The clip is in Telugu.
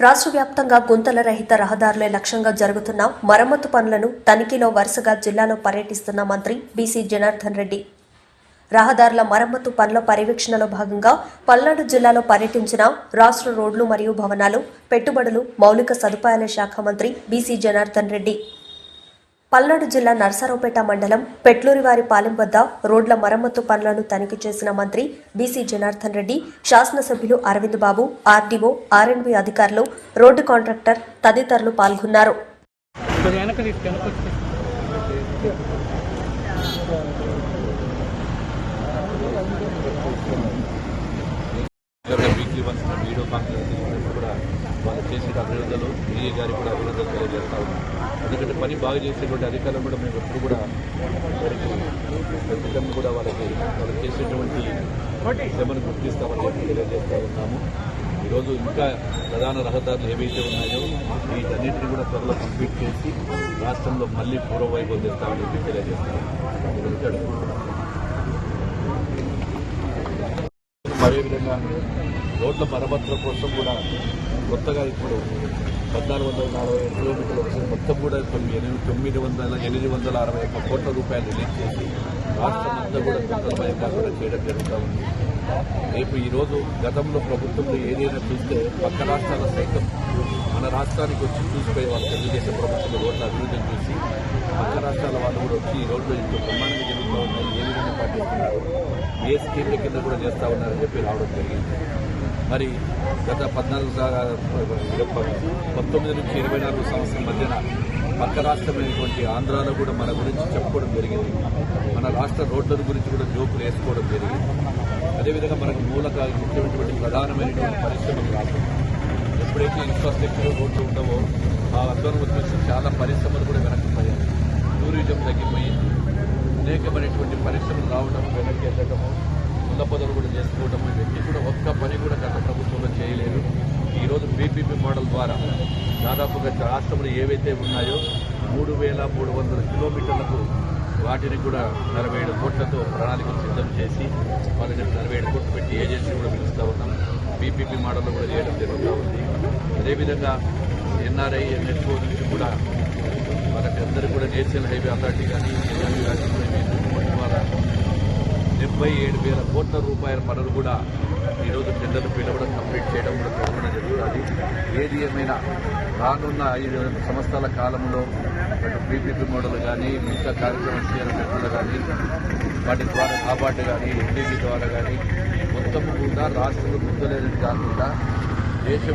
రాష్ట్ర వ్యాప్తంగా గుంతల రహిత రహదారులే లక్ష్యంగా జరుగుతున్న మరమ్మతు పనులను తనిఖీలో వరుసగా జిల్లాలో పర్యటిస్తున్న మంత్రి బీసీ జనార్దన్ రెడ్డి. రహదారుల మరమ్మతు పనుల పర్యవేక్షణలో భాగంగా పల్నాడు జిల్లాలో పర్యటించిన రాష్ట్ర రోడ్లు మరియు భవనాలు పెట్టుబడులు మౌలిక సదుపాయాల శాఖ మంత్రి బీసీ జనార్దన్ రెడ్డి. పల్నాడు జిల్లా నర్సారావుపేట మండలం పెట్లూరివారిపాలెం వద్ద రోడ్ల మరమ్మతు పనులను తనిఖీ చేసిన మంత్రి బీసీ జనార్దన్ రెడ్డి శాసనసభ్యులు అరవింద్ బాబు ఆర్డీఓ ఆర్ఎండ్బి అధికారులు రోడ్డు కాంట్రాక్టర్ తదితరులు పాల్గొన్నారు. వెనక చేసిన అభినందనలు. ఈఏ గారికి కూడా అభినందనలు తెలియజేస్తా ఉన్నాం. ఎందుకంటే పని బాగా చేసేటువంటి అధికారులు కూడా మేము ఎప్పుడు కూడా వారికి కూడా వాళ్ళకి వాళ్ళు చేసేటువంటి శ్రమను గుర్తిస్తామని చెప్పి తెలియజేస్తా ఉన్నాము. ఈరోజు ఇంకా ప్రధాన రహదారులు ఏవైతే ఉన్నాయో వీటన్నిటిని కూడా త్వరలో కంప్లీట్ చేసి రాష్ట్రంలో మళ్ళీ పూర్వవైపు తెస్తామని చెప్పి తెలియజేస్తాను మరే విధంగా రోడ్ల మరమ్మతుల కోసం కూడా కొత్తగా ఇప్పుడు పద్నాలుగు వందల నలభై ఐదు కిలోమీటర్ల మొత్తం కూడా తొమ్మిది ఎనిమిది తొమ్మిది వందల ఎనిమిది వందల అరవై ఒక్క కోట్ల రూపాయలు రిలీజ్ చేసి రాష్ట్రం అంతా కూడా గుంతలమయం కాకుండా చేయడం జరుగుతూ ఉంది. రేపు ఈరోజు గతంలో ప్రభుత్వంలో ఏదైనా చూస్తే పక్క రాష్ట్రాల సైతం మన రాష్ట్రానికి వచ్చి చూసిపోయే వాళ్ళు తెలుగుదేశం ప్రభుత్వం రోడ్ల అభివృద్ధిని చూసి పక్క రాష్ట్రాల వాళ్ళు కూడా వచ్చి ఈ రోడ్లు ఇంట్లో బ్రహ్మాండంగా జరుగుతూ ఉన్నాయి ఏ విధంగా పాటిస్తున్నారు ఏ స్కీమ్ల కింద కూడా చేస్తూ ఉన్నారని చెప్పి రావడం జరిగింది. మరి గత పద్నాలుగు పంతొమ్మిది నుంచి ఇరవై నాలుగు సంవత్సరం మధ్యన పక్క రాష్ట్రమైనటువంటి ఆంధ్రాలో కూడా మన గురించి చెప్పుకోవడం జరిగింది. మన రాష్ట్ర రోడ్ల గురించి కూడా జోకులు వేసుకోవడం జరిగింది. అదేవిధంగా మనకు మూలక ముఖ్యమైనటువంటి ప్రధానమైనటువంటి పరిశ్రమలు రాష్ట్రం ఎప్పుడైతే ఇన్ఫ్రాస్ట్రక్చర్ రోడ్లు ఉండవో ఆ అర్థం వచ్చేసి చాలా పరిశ్రమలు కూడా వెనక్కిపోయాయి టూరిజం తగ్గిపోయింది. అనేకమైనటువంటి పరిశ్రమలు రావడం వెనక్కి వెళ్ళటము పనులు కూడా చేసుకోవడం వ్యక్తి కూడా ఒక్క పని కూడా గత ప్రభుత్వంలో చేయలేదు. ఈరోజు బీపీపీ మోడల్ ద్వారా దాదాపుగా రాష్ట్రంలో ఏవైతే ఉన్నాయో మూడు వేల మూడు వందల కిలోమీటర్లకు వాటిని కూడా నలభై ఏడు కోట్లతో ప్రణాళికలు సిద్ధం చేసి వాళ్ళని నలభై ఏడు కోట్లు పెట్టి ఏజెన్సీ కూడా పిలుస్తూ ఉన్నాం. బీపీపీ మోడల్లో కూడా చేయడం జరుగుతూ ఉంది. అదేవిధంగా ఎన్ఆర్ఐ ఎన్ఎస్ఓ నుంచి కూడా మనకి అందరూ కూడా నేషనల్ హైవే అథారిటీ కానీ ఎన్ఆర్ఐ కానీ ముప్పై ఏడు వేల కోట్ల రూపాయల పనులు కూడా ఈరోజు టెండర్లు పిలవడం కంప్లీట్ చేయడం కూడా ప్రకటన జరుగుతుంది. ఏది ఏమైనా రానున్న ఐదు సంవత్సరాల కాలంలో అటు పీపీపీ మోడల్ కానీ మిగతా కార్యక్రమం చేయాలన్నట్లు కానీ వాటి ద్వారా కాపాటు కానీ ఎన్డీపీ ద్వారా కానీ మొత్తం కూడా రాష్ట్రంలో ముందలేదు కాకుండా దేశం